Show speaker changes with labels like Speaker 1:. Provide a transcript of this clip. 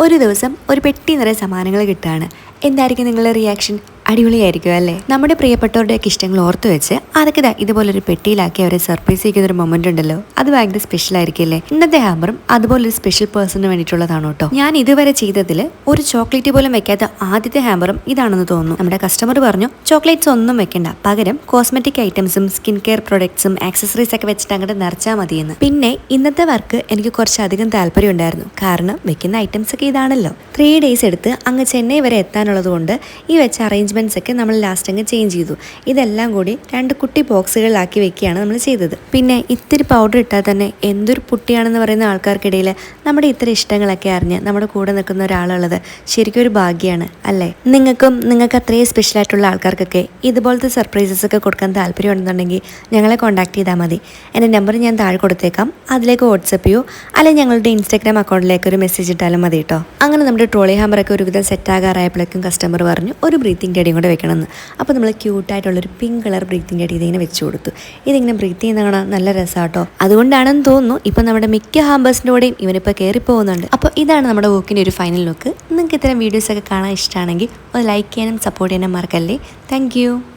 Speaker 1: ഒരു ദിവസം ഒരു പെട്ടി നിറയെ സമ്മാനങ്ങൾ കിട്ടുകയാണ്. എന്തായിരിക്കും നിങ്ങളുടെ റിയാക്ഷൻ അടിപൊളിയായിരിക്കും അല്ലേ? നമ്മുടെ പ്രിയപ്പെട്ടവരുടെയൊക്കെ ഇഷ്ടങ്ങൾ ഓർത്തു വെച്ച് അതൊക്കെ ഇതുപോലെ ഇതുപോലൊരു പെട്ടിയിലാക്കി അവരെ സർപ്രൈസ് ചെയ്യുന്ന ഒരു മൊമെന്റ് ഉണ്ടല്ലോ. അത് ഭയങ്കര സ്പെഷ്യൽ ആയിരിക്കില്ലേ? ഇന്നത്തെ ഹാമറും അതുപോലൊരു സ്പെഷ്യൽ പേഴ്സണിന് വേണ്ടിയിട്ടുള്ളതാണ് കേട്ടോ. ഞാൻ ഇതുവരെ ചെയ്തതിൽ ഒരു ചോക്ലേറ്റ് പോലും വെക്കാത്ത ആദ്യത്തെ ഹാമറും ഇതാണെന്ന് തോന്നുന്നു. നമ്മുടെ കസ്റ്റമർ പറഞ്ഞു ചോക്ലേറ്റ്സ് ഒന്നും വെക്കണ്ട. പകരം കോസ്മെറ്റിക് ഐറ്റംസും സ്കിൻ കെയർ പ്രൊഡക്ട്സും ആക്സസറീസ് ഒക്കെ വെച്ചിട്ട് അങ്ങോട്ട് നിറച്ചാൽ മതിയെന്ന്. പിന്നെ ഇന്നത്തെ വർക്ക് എനിക്ക് കുറച്ചധികം താല്പര്യം ഉണ്ടായിരുന്നു. കാരണം വെക്കുന്ന ഐറ്റംസ് ഒക്കെ ഇതാണല്ലോ. ത്രീ ഡേയ്സ് എടുത്ത് അങ്ങ് ചെന്നൈ വരെ എത്താനുള്ളത് കൊണ്ട് ഈ വെച്ച അറേഞ്ച്മെന്റ്സ് ഒക്കെ നമ്മൾ ലാസ്റ്റ് അങ്ങ് ചേഞ്ച് ചെയ്തു. ഇതെല്ലാം കൂടി രണ്ട് കുട്ടി ബോക്സുകളിലാക്കി വെക്കുകയാണ് നമ്മൾ ചെയ്തത്. പിന്നെ ഇത്തിരി പൗഡർ ഇട്ടാൽ തന്നെ എന്തൊരു പുട്ടിയാണെന്ന് പറയുന്ന ആൾക്കാർക്കിടയിൽ നമ്മുടെ ഇത്തരം ഇഷ്ടങ്ങളൊക്കെ അറിഞ്ഞ് നമ്മുടെ കൂടെ നിൽക്കുന്ന ഒരാളുള്ളത് ശരിക്കും ഒരു ഭാഗ്യമാണ് അല്ലേ? നിങ്ങൾക്കും നിങ്ങൾക്ക് അത്രയും സ്പെഷ്യൽ ആയിട്ടുള്ള ആൾക്കാർക്കൊക്കെ ഇതുപോലത്തെ സർപ്രൈസസ് ഒക്കെ കൊടുക്കാൻ താല്പര്യം ഉണ്ടെന്നുണ്ടെങ്കിൽ ഞങ്ങളെ കോൺടാക്ട് ചെയ്താൽ മതി. എന്റെ നമ്പർ ഞാൻ താഴെ കൊടുത്തേക്കാം. അതിലേക്ക് വാട്സപ്പ് ചെയ്യൂ. അല്ലെങ്കിൽ ഞങ്ങളുടെ ഇൻസ്റ്റാഗ്രാം അക്കൗണ്ടിലേക്ക് ഒരു മെസ്സേജ് ഇട്ടാലും മതി കേട്ടോ. അങ്ങനെ നമ്മുടെ ട്രോളി ഹാമറൊക്കെ ഒരുവിധം സെറ്റ് ആകാറായപ്പോഴേക്കും കസ്റ്റമർ പറഞ്ഞു ഒരു ബ്രീത്തിങ് ഡേഡിയും കൂടെ വെക്കണമെന്ന്. അപ്പോൾ നമ്മൾ ക്യൂട്ടായിട്ടുള്ളൊരു പിങ്ക് കളർ ബ്രീത്തിങ് ഐഡി ഇതിങ്ങനെ വെച്ച് കൊടുത്തു. ഇതിങ്ങനെ ബ്രീത്ത് ചെയ്യുന്ന കാണാൻ നല്ല രസമാട്ടോ. അതുകൊണ്ടാണെന്ന് തോന്നുന്നു ഇപ്പം നമ്മുടെ മിക്ക ഹാമ്പേഴ്സിന്റെ കൂടെയും ഇവനിപ്പോൾ കയറി പോകുന്നുണ്ട് അപ്പോൾ ഇതാണ് നമ്മുടെ വോക്കിന്റെ ഒരു ഫൈനൽ ലുക്ക് നിങ്ങൾക്ക് ഇത്തരം വീഡിയോസൊക്കെ കാണാൻ ഇഷ്ടമാണെങ്കിൽ ഒന്ന് ലൈക്ക് ചെയ്യാനും സപ്പോർട്ട് ചെയ്യാനും മറക്കല്ലേ. താങ്ക്